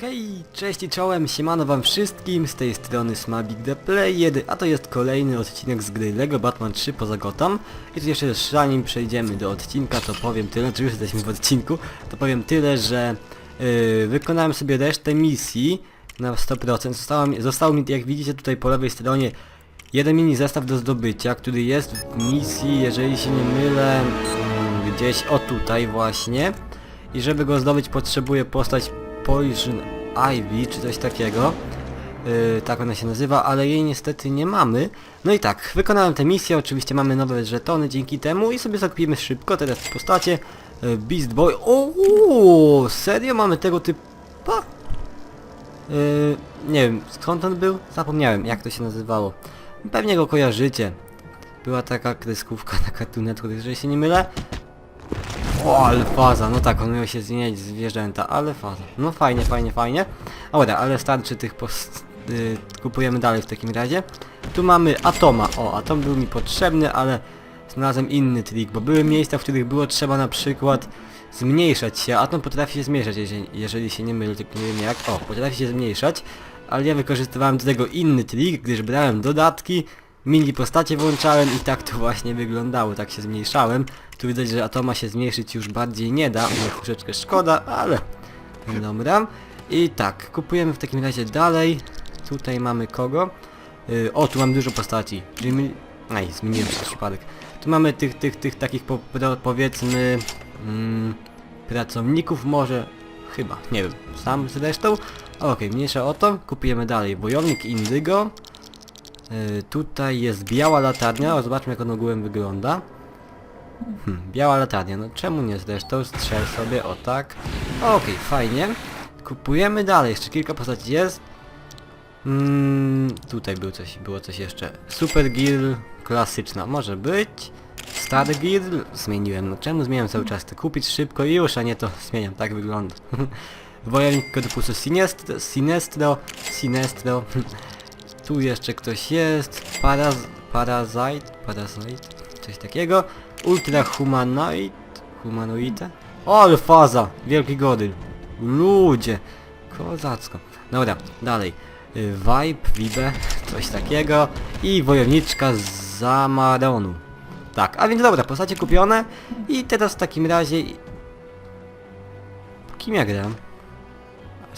Hej, cześć i czołem, siemano wam wszystkim, z tej strony Smabik The Play 1, a to jest kolejny odcinek z gry LEGO Batman 3 poza Gotham. I tu jeszcze zanim przejdziemy do odcinka, to powiem tyle, czy już jesteśmy w odcinku, to powiem tyle, że yy, wykonałem sobie resztę misji na 100%. Zostało mi, zostało mi, jak widzicie tutaj po lewej stronie, jeden mini zestaw do zdobycia, który jest w misji, jeżeli się nie mylę, gdzieś o tutaj właśnie. I żeby go zdobyć potrzebuję postać Poison Ivy, czy coś takiego. Yy, tak ona się nazywa, ale jej niestety nie mamy. No i tak, wykonałem tę misję, oczywiście mamy nowe żetony dzięki temu i sobie zakupimy szybko teraz w postacie yy, Beast Boy. O, serio mamy tego typa? Yy, nie wiem, skąd on był? Zapomniałem, jak to się nazywało. Pewnie go kojarzycie. Była taka kreskówka na Cartoon Network, jeżeli się nie mylę. O, ale faza, no tak, on miał się zmieniać zwierzęta, ale faza. No fajnie, fajnie, fajnie. Dobra, ale starczy tych post... Y, kupujemy dalej w takim razie. Tu mamy Atoma. O, Atom był mi potrzebny, ale znalazłem inny trik, bo były miejsca, w których było trzeba na przykład zmniejszać się. Atom potrafi się zmniejszać, jeżeli, jeżeli się nie mylę, tylko nie wiem jak. O, potrafi się zmniejszać, ale ja wykorzystywałem do tego inny trik, gdyż brałem dodatki, mini postacie włączałem i tak to właśnie wyglądało, tak się zmniejszałem. Tu widać, że atoma się zmniejszyć już bardziej nie da, mnie troszeczkę szkoda, ale dobra. I tak, kupujemy w takim razie dalej. Tutaj mamy kogo? Yy, o, tu mam dużo postaci. Jimmy... Aj, zmieniłem przez przypadek. Tu mamy tych, tych, tych takich po, po, powiedzmy... Mm, pracowników może... Chyba, nie wiem, sam zresztą. Okej, mniejsza o to. Kupujemy dalej. Wojownik Indygo. Yy, tutaj jest biała latarnia, o, zobaczmy jak on ogółem wygląda. Hmm, biała latarnia, no czemu nie zresztą? Strzel sobie, o tak. Okej, fajnie. Kupujemy dalej, jeszcze kilka postaci jest. Mm, tutaj był coś, było coś jeszcze. Super Gear klasyczna, może być. Star Gear zmieniłem, no czemu zmieniam cały czas? To kupić szybko i już, a nie to zmieniam, tak wygląda. Wojownik korpusu Sinestro, Sinestro, Sinestro. tu jeszcze ktoś jest. Paraz, Parasite, Parasite, coś takiego. Ultra Humanoid, Humanoide. O, faza, wielki godyl. Ludzie, kozacko. Dobra, dalej. Y, Vibe, Vibe, coś takiego. I wojowniczka z Zamaronu. Tak, a więc dobra, postacie kupione. I teraz w takim razie... Kim ja gram?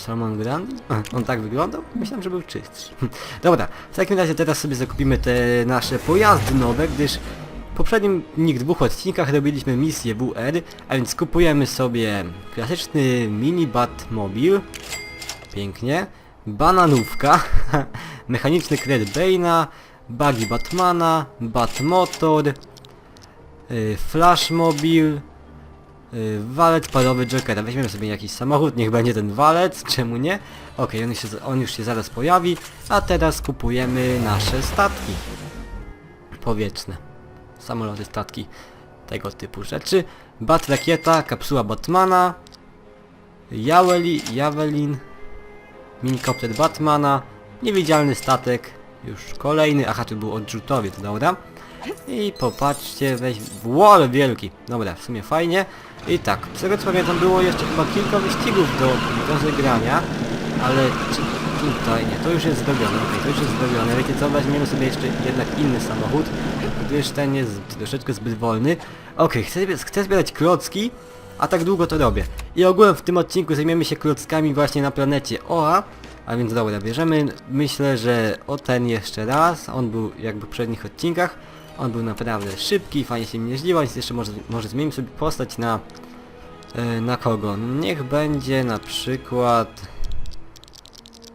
Salman Grandi? A, On tak wyglądał? Myślałem, że był czystszy. Dobra, w takim razie teraz sobie zakupimy te nasze pojazdy nowe, gdyż w poprzednim nich dwóch odcinkach robiliśmy misję WR, a więc kupujemy sobie klasyczny mini Batmobil. Pięknie. Bananówka. Mechaniczny kred Bane'a. Buggy Batmana. Batmotor. Yy, Flashmobil. Yy, walet parowy Jokera. Weźmiemy sobie jakiś samochód, niech będzie ten walet, czemu nie? Okej, on, się, on już się zaraz pojawi, a teraz kupujemy nasze statki powietrzne. Samoloty, statki, tego typu rzeczy. Bat rakieta, kapsuła Batmana, Jaweli, Javelin, minikopter Batmana, niewidzialny statek, już kolejny, aha tu był odrzutowiec, dobra. I popatrzcie, weź, wall wielki, dobra, w sumie fajnie. I tak, z tego co pamiętam było jeszcze chyba kilka wyścigów do, do zegrania, ale tutaj, nie, to już jest zrobione, okej, to już jest zrobione, wiecie co, weźmiemy sobie jeszcze jednak inny samochód, gdyż ten jest troszeczkę zbyt wolny. Okej, chcę, chcę zbierać klocki, a tak długo to robię. I ogółem w tym odcinku zajmiemy się klockami właśnie na planecie Oa, a więc dobra, bierzemy, myślę, że o ten jeszcze raz, on był jakby w przednich odcinkach, on był naprawdę szybki, fajnie się mnie jeździło, więc jeszcze może, może zmienimy sobie postać na... E, na kogo? Niech będzie na przykład...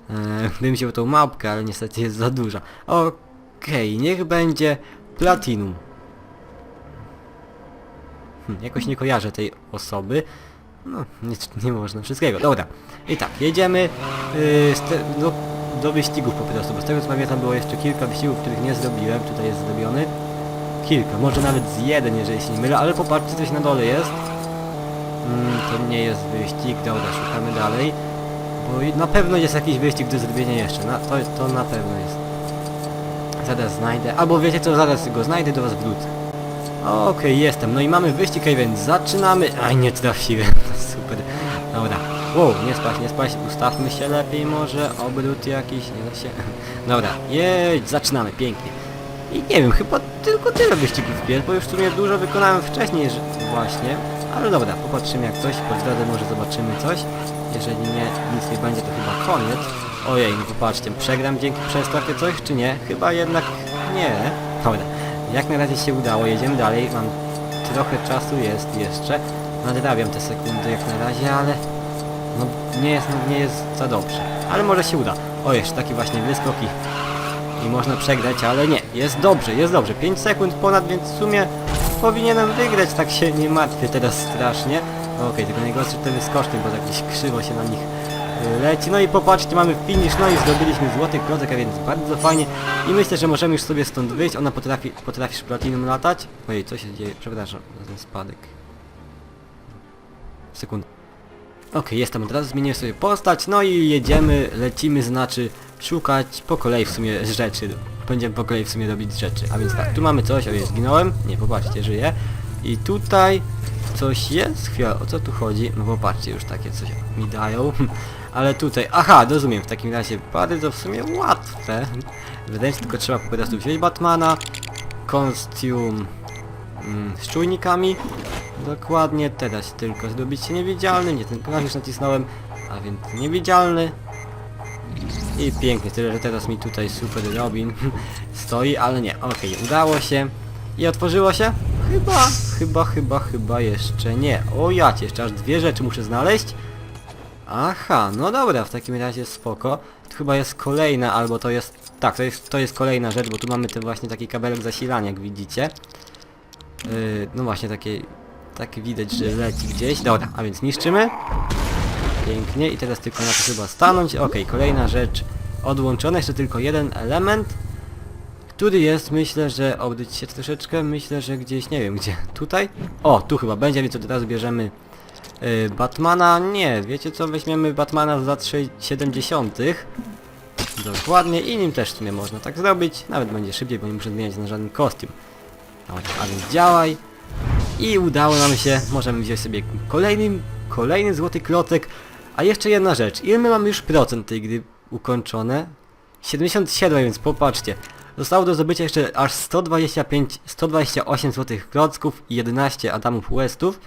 E, bym wziął tą małpkę, ale niestety jest za duża. Okej, niech będzie Platinum. Hm, jakoś nie kojarzę tej osoby. No, nie, nie można wszystkiego. Dobra. I tak, jedziemy yy, do, do wyścigów po prostu, bo z tego co pamiętam było jeszcze kilka wyścigów, których nie zrobiłem. Tutaj jest zrobiony. Kilka, może nawet z jeden, jeżeli się nie mylę, ale popatrzcie, coś na dole jest. Mm, to nie jest wyścig, dobra, szukamy dalej. Bo na pewno jest jakiś wyścig do zrobienia jeszcze, na, to, to na pewno jest. Zaraz znajdę, albo wiecie co, zaraz go znajdę, do was wrócę. Okej, jestem, no i mamy wyścig, więc zaczynamy. Aj, nie trafiłem, super. Dobra, Wow, nie spaść, nie spaść, ustawmy się lepiej może, obrót jakiś, nie da się. Dobra, jedź, zaczynamy, pięknie. I nie wiem, chyba tylko tyle wyścigów wpierw, bo już w sumie dużo wykonałem wcześniej że właśnie. Ale dobra, popatrzymy jak coś, po drodze może zobaczymy coś. Jeżeli nie, nic nie będzie, to chyba koniec. Ojej, no popatrzcie, przegram dzięki przez takie coś, czy nie? Chyba jednak nie. Dobra, jak na razie się udało, jedziemy dalej, mam trochę czasu jest jeszcze. Nadrabiam te sekundy jak na razie, ale no nie jest, nie jest za dobrze. Ale może się uda. O, jeszcze taki właśnie wyskok i, można przegrać, ale nie. Jest dobrze, jest dobrze. 5 sekund ponad, więc w sumie powinienem wygrać, tak się nie martwię teraz strasznie. Okej, tylko najgorsze te wyskoczne, bo tak gdzieś krzywo się na nich y, leci. No i popatrzcie, mamy finish, no i zdobyliśmy złoty klocek, a więc bardzo fajnie. I myślę, że możemy już sobie stąd wyjść. Ona potrafi, potrafisz platinum latać. Ojej, co się dzieje? Przepraszam za ten spadek. Sekund. Okej, jestem od razu, zmieniłem sobie postać, no i jedziemy, lecimy, znaczy szukać po kolei w sumie rzeczy. Będziemy po kolei w sumie robić rzeczy. A więc tak, tu mamy coś, jest, zginąłem. Nie, popatrzcie, żyję. I tutaj coś jest? Chwila, o co tu chodzi? No popatrzcie, już takie coś mi dają. Ale tutaj, aha, rozumiem, w takim razie bardzo w sumie łatwe. Się, tylko trzeba po prostu wziąć Batmana, kostium mm, z czujnikami. Dokładnie, teraz tylko zrobić się niewidzialny, nie ten klawisz nacisnąłem, a więc niewidzialny. I pięknie, tyle, że teraz mi tutaj super Robin stoi, ale nie, okej, udało się. I otworzyło się? Chyba, chyba, chyba, chyba jeszcze nie. O jacie, jeszcze aż dwie rzeczy muszę znaleźć. Aha, no dobra, w takim razie spoko. Tu chyba jest kolejna, albo to jest... Tak, to jest, to jest kolejna rzecz, bo tu mamy ten właśnie taki kabelek zasilania, jak widzicie. Yy, no właśnie, takie... Tak widać, że leci gdzieś. Dobra, a więc niszczymy. Pięknie i teraz tylko na to chyba stanąć. Okej, kolejna rzecz odłączona. Jeszcze tylko jeden element. Który jest, myślę, że... Obróć się troszeczkę. Myślę, że gdzieś, nie wiem gdzie. Tutaj? O, tu chyba będzie, więc od razu bierzemy yy, Batmana. Nie, wiecie co? Weźmiemy Batmana z lat sze- 70. Dokładnie i nim też w sumie można tak zrobić. Nawet będzie szybciej, bo nie muszę zmieniać na żaden kostium. Dobra, a więc działaj. I udało nam się, możemy wziąć sobie kolejny, kolejny złoty klocek. A jeszcze jedna rzecz, ile my mamy już procent tej gry ukończone? 77, więc popatrzcie. Zostało do zdobycia jeszcze aż 125, 128 złotych klocków i 11 Adamów Westów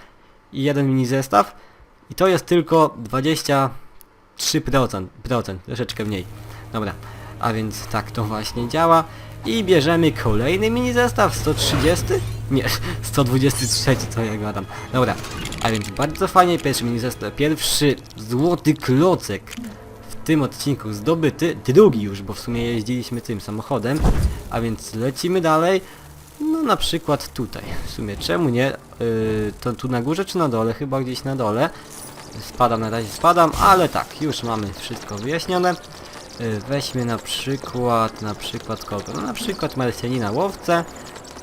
i jeden mini zestaw. I to jest tylko 23%, procent, troszeczkę mniej. Dobra, a więc tak to właśnie działa. I bierzemy kolejny mini zestaw, 130? Nie, 123, co ja gadam. Dobra, a więc bardzo fajnie, pierwszy mini zestaw, pierwszy złoty klocek w tym odcinku zdobyty, drugi już, bo w sumie jeździliśmy tym samochodem, a więc lecimy dalej. No na przykład tutaj, w sumie czemu nie, yy, to tu na górze czy na dole? Chyba gdzieś na dole. Spadam, na razie spadam, ale tak, już mamy wszystko wyjaśnione. Y, Weźmy na przykład, na przykład kogo? No na przykład Marsjanina Łowcę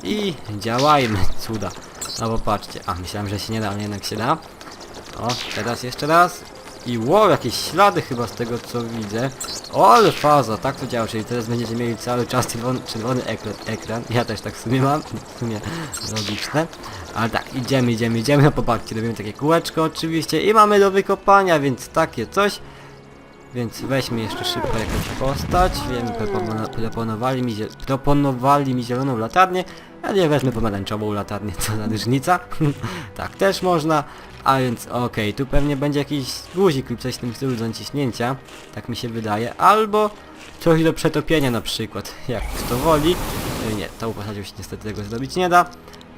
i działajmy, cuda. No bo patrzcie, a myślałem, że się nie da, ale jednak się da. O, teraz jeszcze raz. I wow, jakieś ślady chyba z tego co widzę. O, ale faza, tak to działa, czyli teraz będziecie mieli cały czas czerwony, czerwony ekran, ekran. Ja też tak w sumie mam, w sumie logiczne. Ale tak, idziemy, idziemy, idziemy, no popatrzcie, robimy takie kółeczko oczywiście i mamy do wykopania, więc takie coś. Więc weźmy jeszcze szybko jakąś postać. Wiem, propono- proponowali mi, proponowali mi zieloną latarnię, ale ja wezmę pomarańczową latarnię, co za różnica. tak też można. A więc okej, tu pewnie będzie jakiś guzik lub coś w tym stylu do naciśnięcia, tak mi się wydaje. Albo coś do przetopienia na przykład, jak kto woli. Y, Nie, tą postacią się niestety tego zrobić nie da.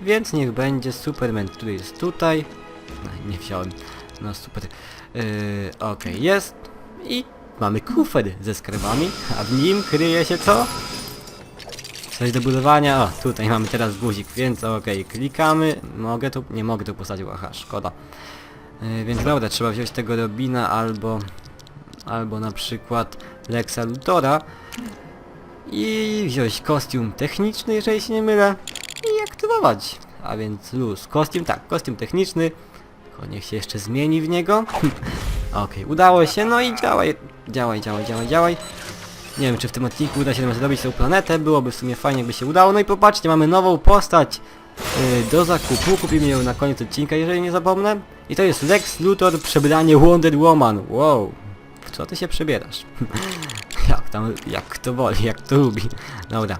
Więc niech będzie Superman, który jest tutaj. No, nie wziąłem. No super. Yy, okej, jest. I mamy kufer ze skarbami, a w nim kryje się co? Coś do budowania. O, tutaj mamy teraz guzik, więc okej, klikamy. Mogę tu? Nie mogę tu posadzić, aha, szkoda. Yy, więc dobra, trzeba wziąć tego Robina albo... Albo na przykład Lexa Lutora. I wziąć kostium techniczny, jeżeli się nie mylę. I aktywować. A więc luz. Kostium, tak, kostium techniczny. Niech się jeszcze zmieni w niego. Okej, udało się, no i działaj, działaj, działaj, działaj, działaj. Nie wiem, czy w tym odcinku uda się nam zrobić tą planetę, byłoby w sumie fajnie, jakby się udało. No i popatrzcie, mamy nową postać. y, do zakupu. Kupimy ją na koniec odcinka, jeżeli nie zapomnę. I to jest Lex Luthor przebranie Wonder Woman. Wow. W co ty się przebierasz? jak tam, jak kto woli, jak kto lubi. Dobra.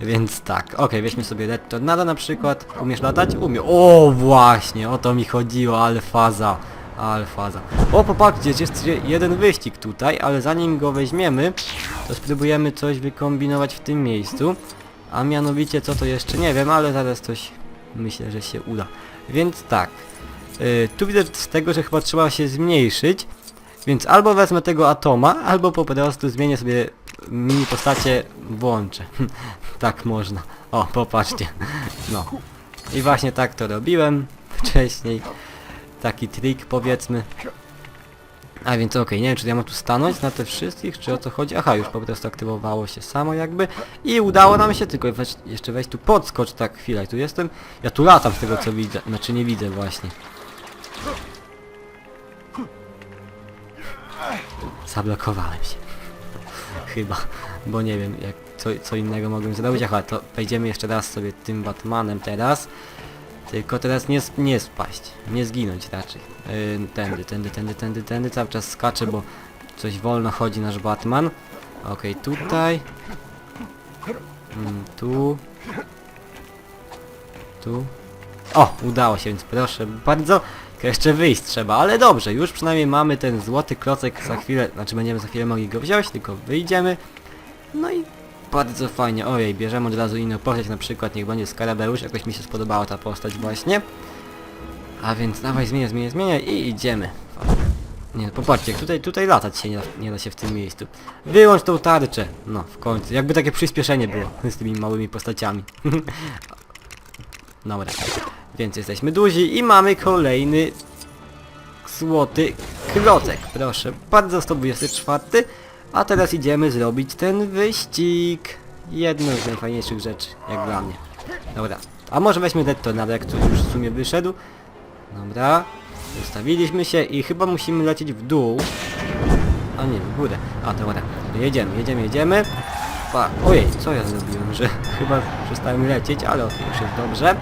Więc tak, okej, weźmy sobie Red Tornado na przykład. Umiesz latać? Umie. O, właśnie, o to mi chodziło, alfaza. Alfaza. O, popatrzcie, jest jeden wyścig tutaj, ale zanim go weźmiemy, to spróbujemy coś wykombinować w tym miejscu. A mianowicie co to jeszcze nie wiem, ale zaraz coś myślę, że się uda. Więc tak. Yy, tu widzę z tego, że chyba trzeba się zmniejszyć. Więc albo wezmę tego atoma, albo po prostu zmienię sobie mini postacie, włączę. tak można. O, popatrzcie. No. I właśnie tak to robiłem wcześniej. Taki trik powiedzmy. A więc okej, nie wiem czy ja mam tu stanąć na te wszystkich, czy o co chodzi? Aha, już po prostu aktywowało się samo jakby. I udało nam się, tylko weź, jeszcze weź tu podskocz tak chwilę, tu jestem. Ja tu latam z tego co widzę, znaczy nie widzę właśnie. Zablokowałem się. Chyba, bo nie wiem jak co, co innego mogłem zrobić. Aha, to wejdziemy jeszcze raz sobie tym Batmanem teraz. Tylko teraz nie, sp- nie spaść, nie zginąć raczej. Yy, tędy, tędy, tędy, tędy, tędy, cały czas skaczę, bo coś wolno chodzi nasz Batman. Okej, tutaj. Mm, tu. Tu. O, udało się, więc proszę bardzo. Jeszcze wyjść trzeba, ale dobrze, już przynajmniej mamy ten złoty klocek za chwilę, znaczy będziemy za chwilę mogli go wziąć, tylko wyjdziemy. No i bardzo fajnie, ojej, bierzemy od razu inną postać, na przykład niech będzie Skarabeusz, jakoś mi się spodobała ta postać właśnie. A więc dawaj, zmienię, zmienię, zmienię i idziemy. Nie, popatrzcie, tutaj, tutaj latać się nie da, nie da się w tym miejscu. Wyłącz tą tarczę! No, w końcu, jakby takie przyspieszenie było z tymi małymi postaciami. Dobra, więc jesteśmy duzi i mamy kolejny złoty klocek, proszę bardzo, 124. A teraz idziemy zrobić ten wyścig. Jedną z najfajniejszych rzeczy, jak dla mnie. Dobra, a może weźmy jak tu już w sumie wyszedł. Dobra, ustawiliśmy się i chyba musimy lecieć w dół. A nie, w górę. A, dobra, jedziemy, jedziemy, jedziemy. Pa, ojej, co ja zrobiłem, że chyba przestałem lecieć, ale okej, już jest dobrze.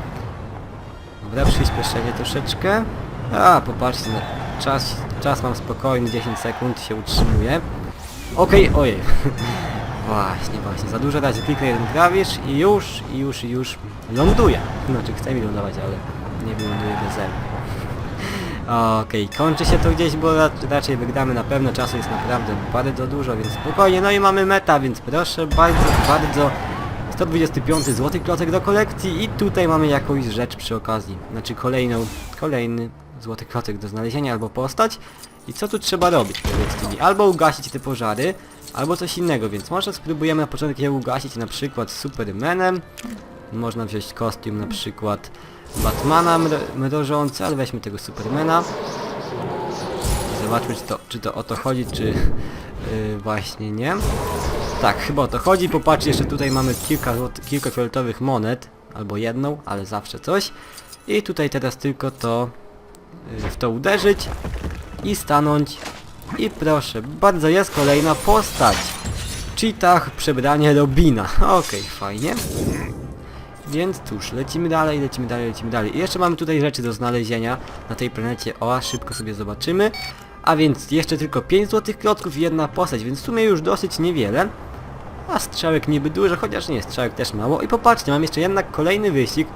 Dobra, przyspieszenie troszeczkę. A, popatrzcie, na czas, czas mam spokojny, 10 sekund się utrzymuje. Okej, ojej. właśnie, właśnie, za dużo razy kliknę jeden klawisz i już, i już, i już ląduję. Znaczy chcę mi lądować, ale nie wyląduję bez zero. Okej, kończy się to gdzieś, bo ra- raczej wygramy na pewno, czasu jest naprawdę bardzo dużo, więc spokojnie, no i mamy meta, więc proszę bardzo, bardzo 125 zł klocek do kolekcji i tutaj mamy jakąś rzecz przy okazji, znaczy kolejną, kolejny złoty klocek do znalezienia albo postać i co tu trzeba robić, powiedzcie mi, albo ugasić te pożary, albo coś innego, więc może spróbujemy na początek je ugasić na przykład Supermanem, można wziąć kostium na przykład Batmana mro mrożący, ale weźmy tego Supermana. Zobaczmy czy to, czy to o to chodzi, czy yy, właśnie nie. Tak, chyba o to chodzi. Popatrzcie, jeszcze tutaj mamy kilka, kilka fioletowych monet, albo jedną, ale zawsze coś. I tutaj teraz tylko to yy, w to uderzyć i stanąć. I proszę, bardzo jest kolejna postać. Cheetah przebranie Robina. Okej, fajnie. Więc cóż, lecimy dalej, lecimy dalej, lecimy dalej. I jeszcze mamy tutaj rzeczy do znalezienia na tej planecie Oa, szybko sobie zobaczymy. A więc jeszcze tylko 5 złotych klocków i jedna postać, więc w sumie już dosyć niewiele. A strzałek niby dużo, chociaż nie, strzałek też mało. I popatrzcie, mam jeszcze jednak kolejny wyścig.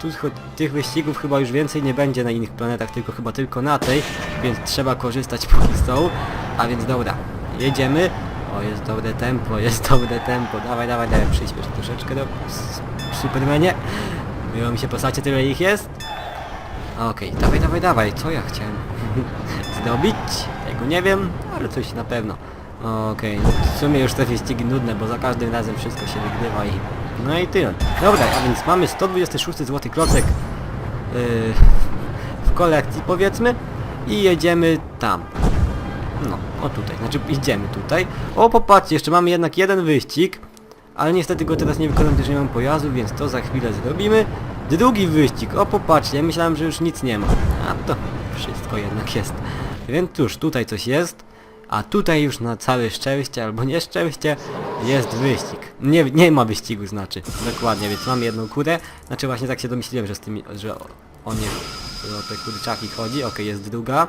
Tu tych wyścigów chyba już więcej nie będzie na innych planetach, tylko chyba tylko na tej, więc trzeba korzystać póki są. A więc dobra, jedziemy. O, jest dobre tempo, jest dobre tempo. Dawaj, dawaj, dawaj, przyspiesz troszeczkę do Supermanie. Miło mi się postacie, tyle ich jest. Okej, dawaj, dawaj, dawaj, co ja chciałem zdobyć? Tego nie wiem, ale coś na pewno. Okej, w sumie już te wyścigi nudne, bo za każdym razem wszystko się wygrywa i... No i tyle. Dobra, a więc mamy 126 zł klocek yy, w kolekcji powiedzmy i jedziemy tam. No, o tutaj, znaczy idziemy tutaj. O, popatrzcie, jeszcze mamy jednak jeden wyścig, ale niestety go teraz nie wykonam, gdyż nie mam pojazdu, więc to za chwilę zrobimy. Drugi wyścig, o popatrzcie, ja myślałem, że już nic nie ma. A to wszystko jednak jest. Więc cóż, tutaj coś jest. A tutaj już na całe szczęście albo nieszczęście jest wyścig. Nie, nie ma wyścigu znaczy, dokładnie, więc mamy jedną kurę. Znaczy właśnie tak się domyśliłem, że z tymi, że o, nie, o te kurczaki chodzi. Okej, jest druga.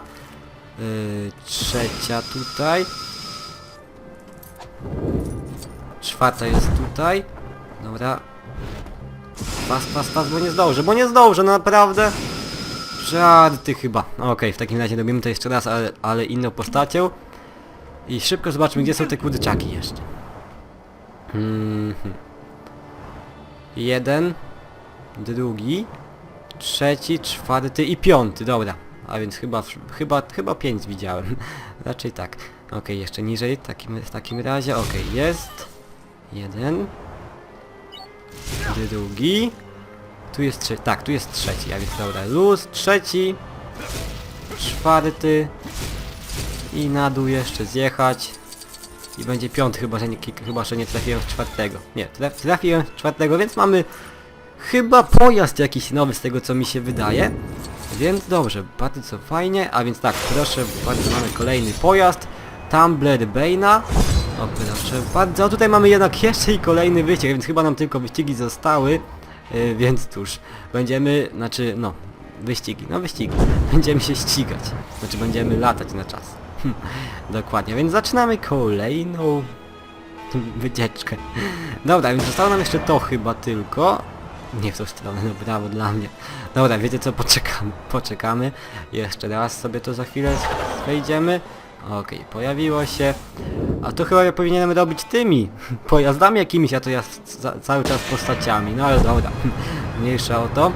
Yy, trzecia tutaj. Czwarta jest tutaj. Dobra. Pas, pas, pas, bo nie zdążę, bo nie zdążę, naprawdę. Żarty chyba. Okej, w takim razie robimy to jeszcze raz, ale, ale inną postacią. I szybko zobaczmy, gdzie są te kurczaki jeszcze. Mhm. Jeden. Drugi. Trzeci, czwarty i piąty, dobra. A więc chyba, chyba, chyba pięć widziałem. Raczej tak. Okej, jeszcze niżej, takim, w takim razie, okej, jest. Jeden. Drugi. Tu jest trzeci, tak, tu jest trzeci, a więc dobra, luz, trzeci. Czwarty. I na dół jeszcze zjechać. I będzie piąty, chyba że nie, chyba, że nie trafiłem w czwartego. Nie, traf, trafiłem w czwartego, więc mamy chyba pojazd jakiś nowy z tego co mi się wydaje. Więc dobrze, bardzo fajnie, a więc tak, proszę bardzo mamy kolejny pojazd. Tumbler Bane'a. O proszę bardzo, tutaj mamy jednak jeszcze i kolejny wyścig, więc chyba nam tylko wyścigi zostały. Yy, więc cóż, będziemy, znaczy no, wyścigi, no wyścigi. Będziemy się ścigać. Znaczy będziemy latać na czas. Dokładnie, więc zaczynamy kolejną wycieczkę. Dobra, więc zostało nam jeszcze to chyba tylko. Nie w tą stronę, no brawo dla mnie. Dobra, wiecie co, poczekamy, poczekamy. Jeszcze raz sobie to za chwilę wejdziemy. Okej, pojawiło się. A to chyba ja powinienem robić tymi pojazdami jakimiś, a to ja ca cały czas postaciami. No ale dobra, mniejsza o to.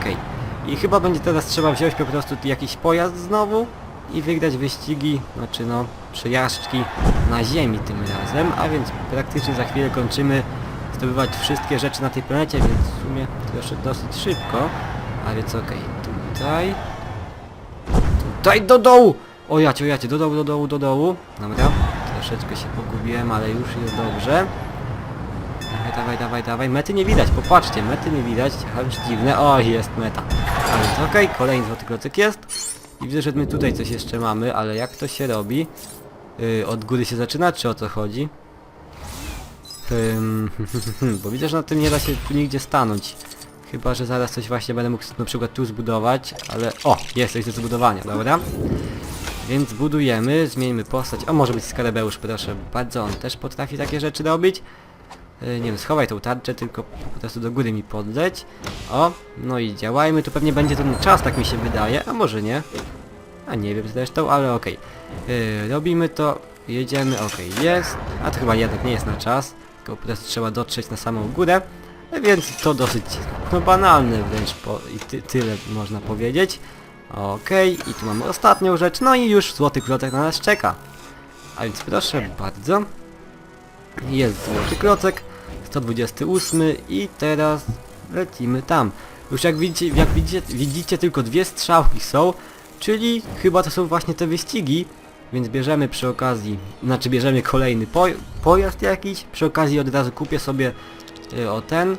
Okej. I chyba będzie teraz trzeba wziąć po prostu jakiś pojazd znowu i wygrać wyścigi, znaczy no, przejażdżki na ziemi tym razem, a więc praktycznie za chwilę kończymy zdobywać wszystkie rzeczy na tej planecie, więc w sumie proszę dosyć szybko. A więc okej, tutaj... Tutaj do dołu! O jacie, o jacie, do dołu, do dołu, do dołu. Dobra, troszeczkę się pogubiłem, ale już jest dobrze. Dawaj, dawaj, dawaj, dawaj. Mety nie widać, popatrzcie, mety nie widać, aż dziwne. O, jest meta. A więc okej, kolejny złoty klocek jest. I widzę, że my tutaj coś jeszcze mamy, ale jak to się robi? Yy, od góry się zaczyna, czy o co chodzi? Bo widzę, że na tym nie da się tu nigdzie stanąć. Chyba, że zaraz coś właśnie będę mógł na przykład tu zbudować, ale... O! Jest coś do zbudowania, dobra. Więc budujemy, zmieńmy postać. O, może być skarabeusz, proszę bardzo, on też potrafi takie rzeczy robić. Yy, nie wiem, schowaj tą tarczę, tylko po prostu do góry mi podleć. O, no i działajmy, tu pewnie będzie ten czas, tak mi się wydaje, a może nie. A nie wiem zresztą, ale okej. Yy, robimy to, jedziemy, okej, jest. A to chyba jednak nie jest na czas, tylko po prostu trzeba dotrzeć na samą górę. Więc to dosyć no, banalne wręcz po, i ty, tyle można powiedzieć. Okej, i tu mamy ostatnią rzecz, no i już złoty klocek na nas czeka. A więc proszę bardzo. Jest złoty klocek, 128 i teraz lecimy tam. Już jak widzicie, jak widzicie, widzicie tylko dwie strzałki są, czyli chyba to są właśnie te wyścigi, więc bierzemy przy okazji, znaczy bierzemy kolejny poj pojazd jakiś, przy okazji od razu kupię sobie y, o ten,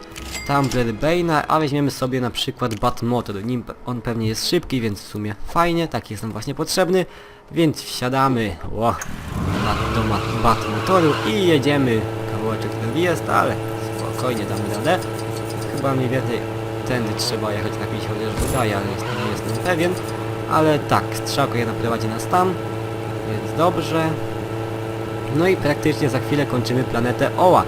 Tumbler Bane'a, a weźmiemy sobie na przykład Batmotor, nim on pewnie jest szybki, więc w sumie fajnie, taki jest nam właśnie potrzebny, więc wsiadamy na, do Batmotoru i jedziemy, kawałeczek drogi jest, ale spokojnie damy radę, chyba mniej więcej tędy trzeba jechać, mi się chociaż wydaje, ale jest, nie jestem pewien, ale tak, strzałka jedna prowadzi nas tam, więc dobrze. No i praktycznie za chwilę kończymy planetę Oła.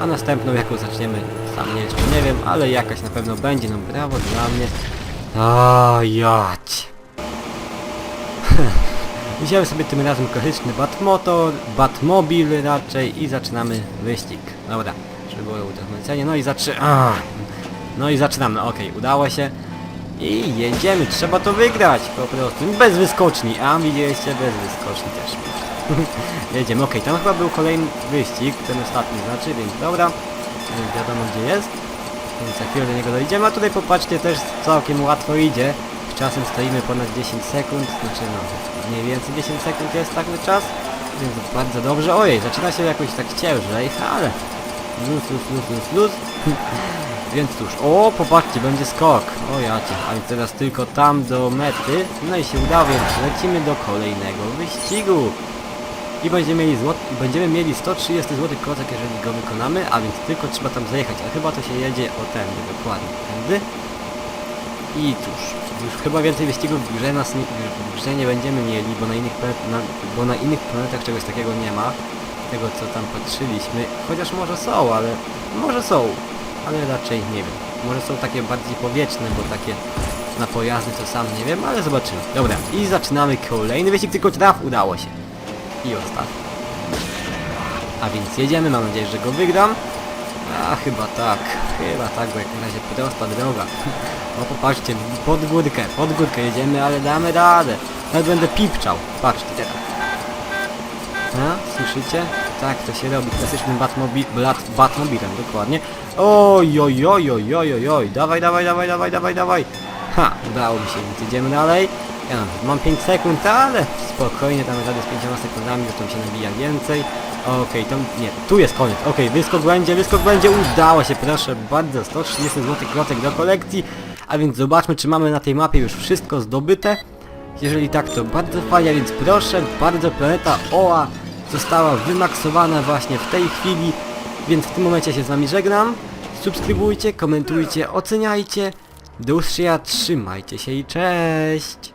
A następną jaką zaczniemy, sam nie jeszcze nie wiem, ale jakaś na pewno będzie, no brawo dla mnie. A jać. Wziąłem sobie tym razem klasyczny Batmotor, Batmobil raczej i zaczynamy wyścig. Dobra, żeby było udowodnienie, no i zaczy... A, No i zaczynamy, okej, udało się. I jedziemy, trzeba to wygrać po prostu, bez wyskoczni, a widzieliście, bez wyskoczni też. jedziemy, okej, tam chyba był kolejny wyścig, ten ostatni znaczy, więc dobra, więc wiadomo gdzie jest, więc za chwilę do niego dojdziemy, a tutaj popatrzcie, też całkiem łatwo idzie, czasem stoimy ponad 10 sekund, znaczy no, mniej więcej 10 sekund jest taki czas, więc bardzo dobrze, ojej, zaczyna się jakoś tak ciężej, ale luz, luz, luz, luz, luz. Więc cóż, o popatrzcie, będzie skok. O jacie, a więc teraz tylko tam do mety. No i się udało, więc lecimy do kolejnego wyścigu. i będziemy mieli, złot, będziemy mieli 130 zł klocek, jeżeli go wykonamy, a więc tylko trzeba tam zajechać, a chyba to się jedzie o tędy, dokładnie, tędy. I cóż, już chyba więcej wyścigów w grze, nas nie, w grze nie będziemy mieli, bo na, innych na, bo na innych planetach czegoś takiego nie ma. Tego co tam patrzyliśmy, chociaż może są, ale może są, ale raczej nie wiem. Może są takie bardziej powietrzne, bo takie na pojazdy to sam nie wiem, ale zobaczymy. Dobra, i zaczynamy kolejny wyścig, tylko traf udało się. I ostatni. A więc jedziemy, mam nadzieję, że go wygram. A chyba tak, chyba tak, bo jak na razie prosta droga. No popatrzcie, pod górkę, pod górkę jedziemy, ale damy radę. Nawet będę pipczał. Patrzcie teraz. A, słyszycie? Tak, to się robi klasycznym Batmobi Bat Batmobilem, dokładnie. Oj, oj, oj, oj, oj, oj, oj, dawaj, dawaj, dawaj, dawaj, dawaj, dawaj. Ha, udało mi się, więc idziemy dalej. Ja mam 5 sekund, ale spokojnie, damy radę z 5 sekundami, tam się nabija więcej. Okej, to nie, tu jest koniec. Okej, wyskok będzie, wyskok będzie, udało się, proszę bardzo, 130 zł klotek do kolekcji. A więc zobaczmy, czy mamy na tej mapie już wszystko zdobyte. Jeżeli tak, to bardzo fajnie, więc proszę bardzo, planeta Oa została wymaksowana właśnie w tej chwili, więc w tym momencie się z wami żegnam. Subskrybujcie, komentujcie, oceniajcie. Do usłyszenia, trzymajcie się i cześć!